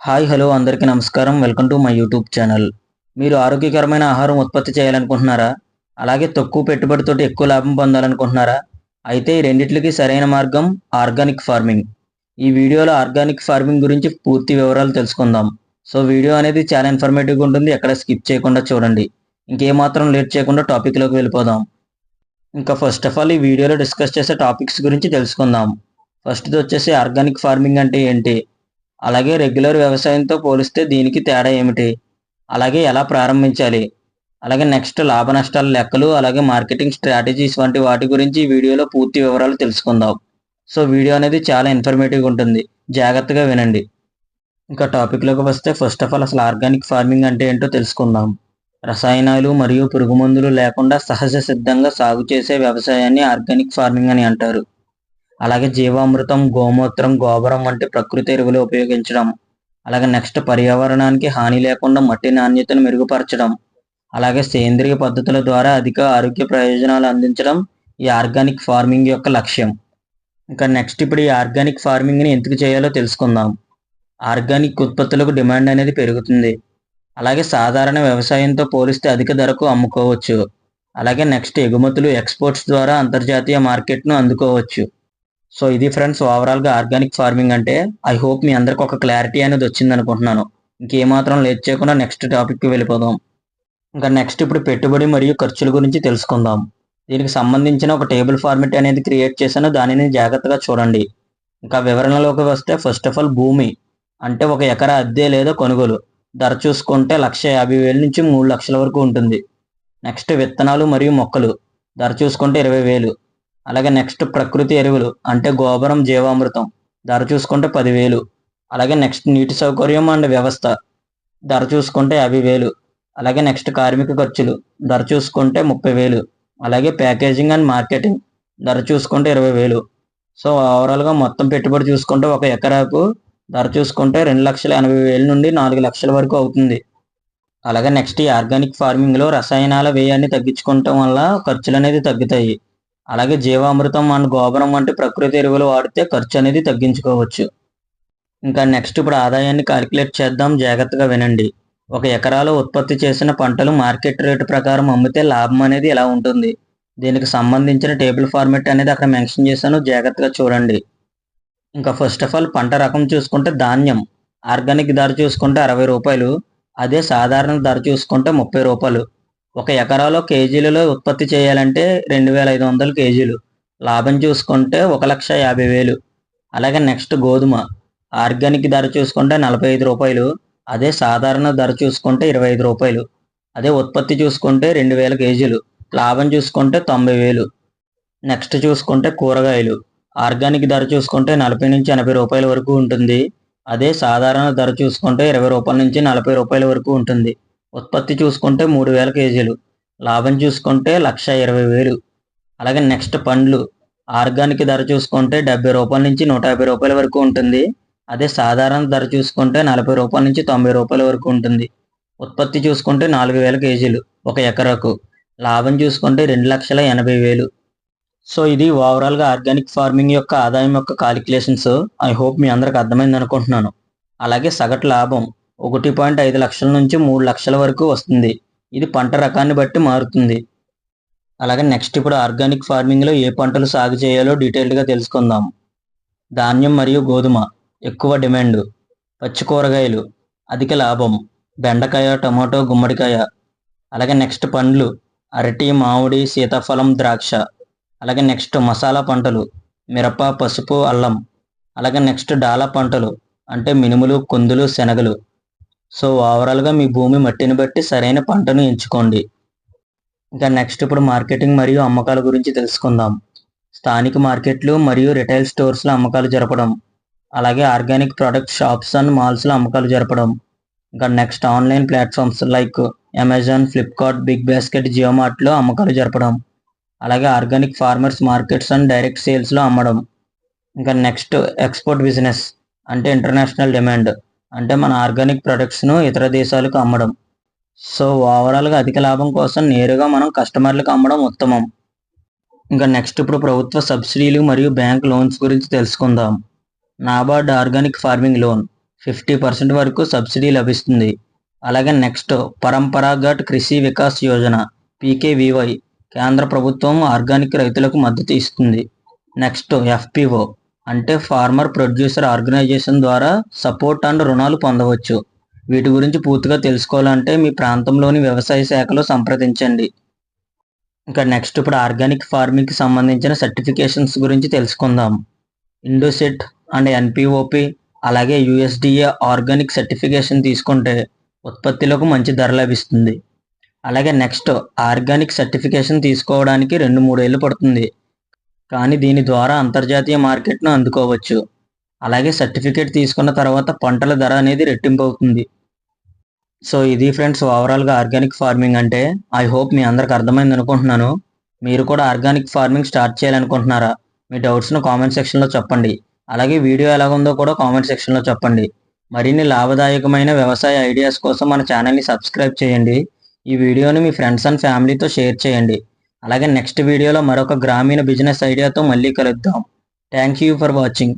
Hi hello అందరికీ నమస్కారం. Welcome to my YouTube channel. మీరు ఆరోగ్యకరమైన ఆహారం ఉత్పత్తి చేయాలనుకుంటున్నారా? అలాగే తక్కువ పెట్టుబడితోటి ఎక్కువ లాభం పొందాలనుకుంటున్నారా? అయితే ఈ రెండిట్లకి సరైన మార్గం ఆర్గానిక్ ఫార్మింగ్. ఈ వీడియోలో ఆర్గానిక్ ఫార్మింగ్ గురించి పూర్తి వివరాలు తెలుసుకుందాం. సో వీడియో అనేది చాలా ఇన్ఫర్మేటివ్గా ఉంటుంది. ఎక్కడ స్కిప్ చేయకుండా చూడండి. ఇంకేమాత్రం లేట్ చేయకుండా టాపిక్లోకి వెళ్ళిపోదాం. ఇంకా ఫస్ట్ ఆఫ్ ఆల్ ఈ వీడియోలో డిస్కస్ చేసే టాపిక్స్ గురించి తెలుసుకుందాం. ఫస్ట్ది వచ్చేసి ఆర్గానిక్ ఫార్మింగ్ అంటే ఏంటి? అలాగే రెగ్యులర్ వ్యవసాయంతో పోలిస్తే దీనికి తేడా ఏమిటి? అలాగే ఎలా ప్రారంభించాలి? అలాగే నెక్స్ట్ లాభ నష్టాల లెక్కలు అలాగే మార్కెటింగ్ స్ట్రాటజీస్ వంటి వాటి గురించి ఈ వీడియోలో పూర్తి వివరాలు తెలుసుకుందాం. సో వీడియో అనేది చాలా ఇన్ఫర్మేటివ్గా ఉంటుంది. జాగ్రత్తగా వినండి. ఇంకా టాపిక్లోకి వస్తే ఫస్ట్ ఆఫ్ ఆల్ అసలు ఆర్గానిక్ ఫార్మింగ్ అంటే ఏంటో తెలుసుకుందాం. రసాయనాలు మరియు పురుగు మందులు లేకుండా సహజ సిద్ధంగా సాగు చేసే వ్యవసాయాన్ని ఆర్గానిక్ ఫార్మింగ్ అని అంటారు. అలాగే జీవామృతం గోమూత్రం గోబరం వంటి ప్రకృతి ఎరువులు ఉపయోగించడం. అలాగే నెక్స్ట్ పర్యావరణానికి హాని లేకుండా మట్టి నాణ్యతను మెరుగుపరచడం. అలాగే సేంద్రియ పద్ధతుల ద్వారా అధిక ఆరోగ్య ప్రయోజనాలు అందించడం ఈ ఆర్గానిక్ ఫార్మింగ్ యొక్క లక్ష్యం. ఇంకా నెక్స్ట్ ఇప్పుడు ఈ ఆర్గానిక్ ఫార్మింగ్ని ఎందుకు చేయాలో తెలుసుకుందాం. ఆర్గానిక్ ఉత్పత్తులకు డిమాండ్ అనేది పెరుగుతుంది. అలాగే సాధారణ వ్యవసాయంతో పోలిస్తే అధిక ధరకు అమ్ముకోవచ్చు. అలాగే నెక్స్ట్ ఎగుమతులు ఎక్స్పోర్ట్స్ ద్వారా అంతర్జాతీయ మార్కెట్ను అందుకోవచ్చు. సో ఇది ఫ్రెండ్స్ ఓవరాల్గా ఆర్గానిక్ ఫార్మింగ్ అంటే ఐ హోప్ మీ అందరికి ఒక క్లారిటీ అనేది వచ్చింది అనుకుంటున్నాను. ఇంకేమాత్రం లేట్ చేయకుండా నెక్స్ట్ టాపిక్కి వెళ్ళిపోదాం. ఇంకా నెక్స్ట్ ఇప్పుడు పెట్టుబడి మరియు ఖర్చుల గురించి తెలుసుకుందాం. దీనికి సంబంధించిన ఒక టేబుల్ ఫార్మెట్ అనేది క్రియేట్ చేశాను. దానిని జాగ్రత్తగా చూడండి. ఇంకా వివరణలోకి వస్తే ఫస్ట్ ఆఫ్ ఆల్ భూమి అంటే ఒక ఎకరా అద్దె లేదా కొనుగోలు. ధర చూసుకుంటే లక్ష యాభై వేల నుంచి మూడు లక్షల వరకు ఉంటుంది. నెక్స్ట్ విత్తనాలు మరియు మొక్కలు ధర చూసుకుంటే ఇరవై వేలు. అలాగే నెక్స్ట్ ప్రకృతి ఎరువులు అంటే గోబరం జీవామృతం ధర చూసుకుంటే పదివేలు. అలాగే నెక్స్ట్ నీటి సౌకర్యం అండ్ వ్యవస్థ ధర చూసుకుంటే యాభై వేలు. అలాగే నెక్స్ట్ కార్మిక ఖర్చులు ధర చూసుకుంటే ముప్పై వేలు. అలాగే ప్యాకేజింగ్ అండ్ మార్కెటింగ్ ధర చూసుకుంటే ఇరవై వేలు. సో ఓవరాల్గా మొత్తం పెట్టుబడి చూసుకుంటే ఒక ఎకరాకు ధర చూసుకుంటే రెండు లక్షల ఎనభై వేల నుండి నాలుగు లక్షల వరకు అవుతుంది. అలాగే నెక్స్ట్ ఈ ఆర్గానిక్ ఫార్మింగ్లో రసాయనాల వ్యయాన్ని తగ్గించుకోవటం వల్ల ఖర్చులు అనేది తగ్గుతాయి. అలాగే జీవామృతం అండ్ గోబరం వంటి ప్రకృతి ఎరువులు వాడితే ఖర్చు అనేది తగ్గించుకోవచ్చు. ఇంకా నెక్స్ట్ ఇప్పుడు ఆదాయాన్ని క్యాలిక్యులేట్ చేద్దాం. జాగ్రత్తగా వినండి. ఒక ఎకరాలో ఉత్పత్తి చేసిన పంటలు మార్కెట్ రేటు ప్రకారం అమ్మితే లాభం అనేది ఎలా ఉంటుంది? దీనికి సంబంధించిన టేబుల్ ఫార్మెట్ అనేది అక్కడ మెన్షన్ చేశాను. జాగ్రత్తగా చూడండి. ఇంకా ఫస్ట్ ఆఫ్ ఆల్ పంట రకం చూసుకుంటే ధాన్యం. ఆర్గానిక్ ధర చూసుకుంటే అరవై రూపాయలు. అదే సాధారణ ధర చూసుకుంటే ముప్పై రూపాయలు. ఒక ఎకరాలో కేజీలలో ఉత్పత్తి చేయాలంటే రెండు వేల ఐదు వందలు కేజీలు. లాభం చూసుకుంటే ఒక లక్ష యాభై వేలు. అలాగే నెక్స్ట్ గోధుమ. ఆర్గానిక్ ధర చూసుకుంటే నలభై ఐదు రూపాయలు. అదే సాధారణ ధర చూసుకుంటే ఇరవై ఐదు రూపాయలు. అదే ఉత్పత్తి చూసుకుంటే రెండు వేల కేజీలు. లాభం చూసుకుంటే తొంభై వేలు. నెక్స్ట్ చూసుకుంటే కూరగాయలు. ఆర్గానిక్ ధర చూసుకుంటే నలభై నుంచి ఎనభై రూపాయల వరకు ఉంటుంది. అదే సాధారణ ధర చూసుకుంటే ఇరవై రూపాయల నుంచి నలభై రూపాయల వరకు ఉంటుంది. ఉత్పత్తి చూసుకుంటే మూడు వేల కేజీలు. లాభం చూసుకుంటే లక్ష ఇరవై వేలు. అలాగే నెక్స్ట్ పండ్లు. ఆర్గానిక్ ధర చూసుకుంటే డెబ్బై రూపాయల నుంచి నూట యాభై రూపాయల వరకు ఉంటుంది. అదే సాధారణ ధర చూసుకుంటే నలభై రూపాయల నుంచి తొంభై రూపాయల వరకు ఉంటుంది. ఉత్పత్తి చూసుకుంటే నాలుగు వేల కేజీలు ఒక ఎకరాకు. లాభం చూసుకుంటే రెండు లక్షల ఎనభై వేలు. సో ఇది ఓవరాల్గా ఆర్గానిక్ ఫార్మింగ్ యొక్క ఆదాయం యొక్క కాలిక్యులేషన్స్. ఐ హోప్ మీ అందరికి అర్థమైంది అనుకుంటున్నాను. అలాగే సగటు లాభం. ఒకటి పాయింట్ ఐదు లక్షల నుంచి మూడు లక్షల వరకు వస్తుంది. ఇది పంట రకాన్ని బట్టి మారుతుంది. అలాగే నెక్స్ట్ ఇప్పుడు ఆర్గానిక్ ఫార్మింగ్లో ఏ పంటలు సాగు చేయాలో డీటెయిల్డ్గా తెలుసుకుందాం. ధాన్యం మరియు గోధుమ ఎక్కువ డిమాండ్. పచ్చి కూరగాయలు అధిక లాభం. బెండకాయ టమాటో గుమ్మడికాయ. అలాగే నెక్స్ట్ పండ్లు అరటి మామిడి సీతాఫలం ద్రాక్ష. అలాగే నెక్స్ట్ మసాలా పంటలు మిరప పసుపు అల్లం. అలాగే నెక్స్ట్ డాలా పంటలు అంటే మినుములు కొందులు శనగలు. సో ఓవరాల్గా మీ భూమి మట్టిని బట్టి సరైన పంటను ఎంచుకోండి. ఇంకా నెక్స్ట్ ఇప్పుడు మార్కెటింగ్ మరియు అమ్మకాల గురించి తెలుసుకుందాం. స్థానిక మార్కెట్లు మరియు రిటైల్ స్టోర్స్లో అమ్మకాలు జరపడం. అలాగే ఆర్గానిక్ ప్రొడక్ట్ షాప్స్ అండ్ మాల్స్లో అమ్మకాలు జరపడం. ఇంకా next online platforms like Amazon Flipkart big basket జియోమార్ట్లో అమ్మకాలు జరపడం. అలాగే organic farmers markets and direct సేల్స్లో అమ్మడం. ఇంకా నెక్స్ట్ ఎక్స్పోర్ట్ బిజినెస్ అంటే ఇంటర్నేషనల్ డిమాండ్ అంటే మన ఆర్గానిక్ ప్రొడక్ట్స్ను ఇతర దేశాలకు అమ్మడం. సో ఓవరాల్గా అధిక లాభం కోసం నేరుగా మనం కస్టమర్లకు అమ్మడం ఉత్తమం. ఇంకా నెక్స్ట్ ఇప్పుడు ప్రభుత్వ సబ్సిడీలు మరియు బ్యాంక్ లోన్స్ గురించి తెలుసుకుందాం. NABARD organic farming loan fifty percent వరకు సబ్సిడీ లభిస్తుంది. అలాగే నెక్స్ట్ పరంపరాగట్ కృషి వికాస్ యోజన పీకేవీవై కేంద్ర ప్రభుత్వం ఆర్గానిక్ రైతులకు మద్దతు ఇస్తుంది. నెక్స్ట్ ఎఫ్పిఓ అంటే ఫార్మర్ ప్రొడ్యూసర్ ఆర్గనైజేషన్ ద్వారా సపోర్ట్ అండ్ రుణాలు పొందవచ్చు. వీటి గురించి పూర్తిగా తెలుసుకోవాలంటే మీ ప్రాంతంలోని వ్యవసాయ శాఖలో సంప్రదించండి. ఇంకా నెక్స్ట్ ఇప్పుడు ఆర్గానిక్ ఫార్మింగ్కి సంబంధించిన సర్టిఫికేషన్స్ గురించి తెలుసుకుందాం. ఇండోసెట్ అండ్ ఎన్పిఓపి అలాగే యుఎస్డిఏ ఆర్గానిక్ సర్టిఫికేషన్ తీసుకుంటే ఉత్పత్తులకు మంచి ధర లభిస్తుంది. అలాగే నెక్స్ట్ ఆర్గానిక్ సర్టిఫికేషన్ తీసుకోవడానికి రెండు మూడేళ్ళు పడుతుంది. కానీ దీని ద్వారా అంతర్జాతీయ మార్కెట్ను అందుకోవచ్చు. అలాగే సర్టిఫికేట్ తీసుకున్న తర్వాత పంటల ధర అనేది రెట్టింపు అవుతుంది సో ఇది ఫ్రెండ్స్ ఓవరాల్గా ఆర్గానిక్ ఫార్మింగ్ అంటే ఐ హోప్ మీ అందరికి అర్థమైంది అనుకుంటున్నాను. మీరు కూడా ఆర్గానిక్ ఫార్మింగ్ స్టార్ట్ చేయాలనుకుంటున్నారా? మీ డౌట్స్ను కామెంట్ సెక్షన్లో చెప్పండి. అలాగే వీడియో ఎలాగుందో కూడా కామెంట్ సెక్షన్లో చెప్పండి. మరిన్ని లాభదాయకమైన వ్యవసాయ ఐడియాస్ కోసం మన ఛానల్ని సబ్స్క్రైబ్ చేయండి. ఈ వీడియోని మీ ఫ్రెండ్స్ అండ్ ఫ్యామిలీతో షేర్ చేయండి. అలాగే నెక్స్ట్ వీడియోలో మరొక గ్రామీణ బిజినెస్ ఐడియాతో మళ్ళీ కలుద్దాం. Thank you for watching